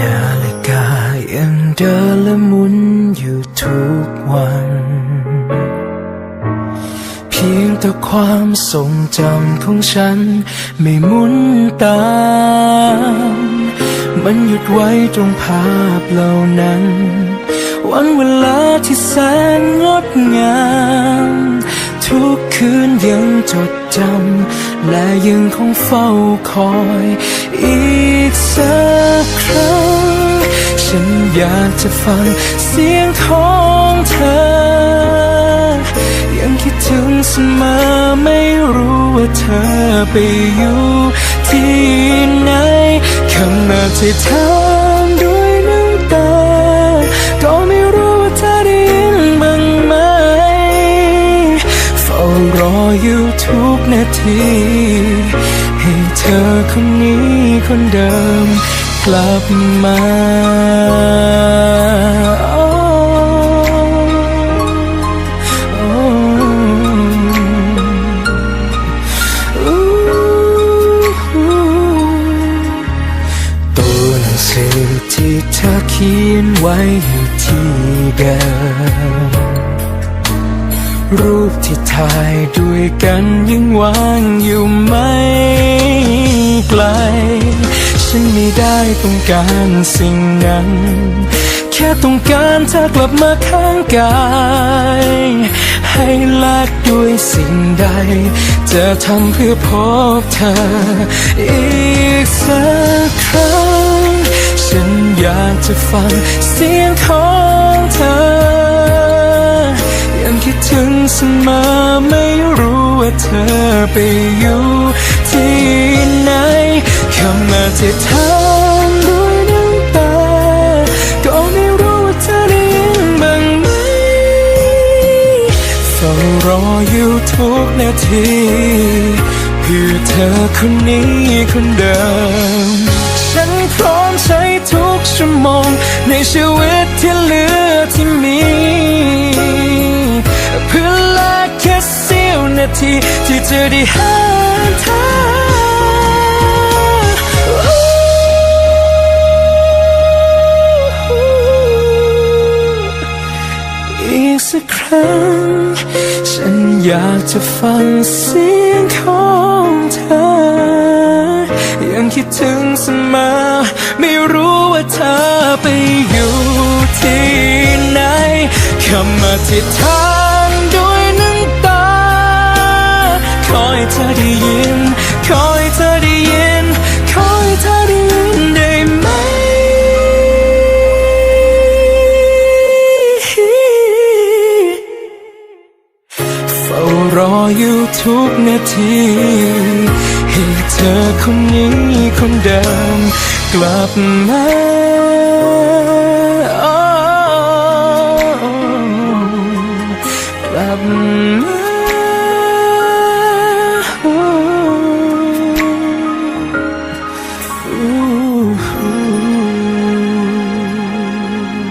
นาฬิกายังเดินและหมุนอยู่ทุกวัน เพียงแต่ความทรงจำของฉันไม่หมุนตาม มันหยุดไว้ตรงภาพเหล่านั้น วันเวลาที่แสนงดงาม ทุกคืนยังจดจำ และยังคงเฝ้าคอยอีกสักครั้ง ฉันอยากจะฟังเสียงของเธอ ยังคิดถึงเสมอไม่รู้ว่าเธอไปอยู่ที่ไหนคำมาที่ถาม ออยู่ทุกนาที ให้เธอคนนี้คนเดิมกลับมาตัวหนังสือที่เธอเขียนไว้อยู่ที่เดิม รูปที่ถ่ายด้วยกันยังวางอยู่ไม่ไกล ฉันไม่ได้ต้องการสิ่งนั้น แค่ต้องการเธอกลับมาข้างกาย ให้แลกด้วยสิ่งใด จะทำเพื่อพบเธอ อีกสักครั้ง ฉันอยากจะฟังเสียงของเธอ ถึงเสมอไม่รู้ว่าเธอไปอยู่ที่ไหนคำมาที่ถามด้วยน้ำตา ก็ไม่รู้ว่าเธอได้ยินบ้างไหมเฝ้ารออยู่ทุกนาทีเพื่อเธอคนนี้คนเดิม ฉันพร้อมใช้ทุกชั่วโมงในชีวิตที่เหลือ ทีที่จะได้หาเธออีกสักครั้ง ฉันอยากจะฟังเสียงของเธอ ยังคิดถึงเสมอ ไม่รู้ว่าเธอไปอยู่ที่ไหนคำอธิษฐาน ให้เธอได้ยินคอยเธอได้ยินคอยเธอได้ยินได้ไหม เฝ้ารออยู่ทุกนาที ให้เธอคนนี้คนเดิม กลับมากลับมา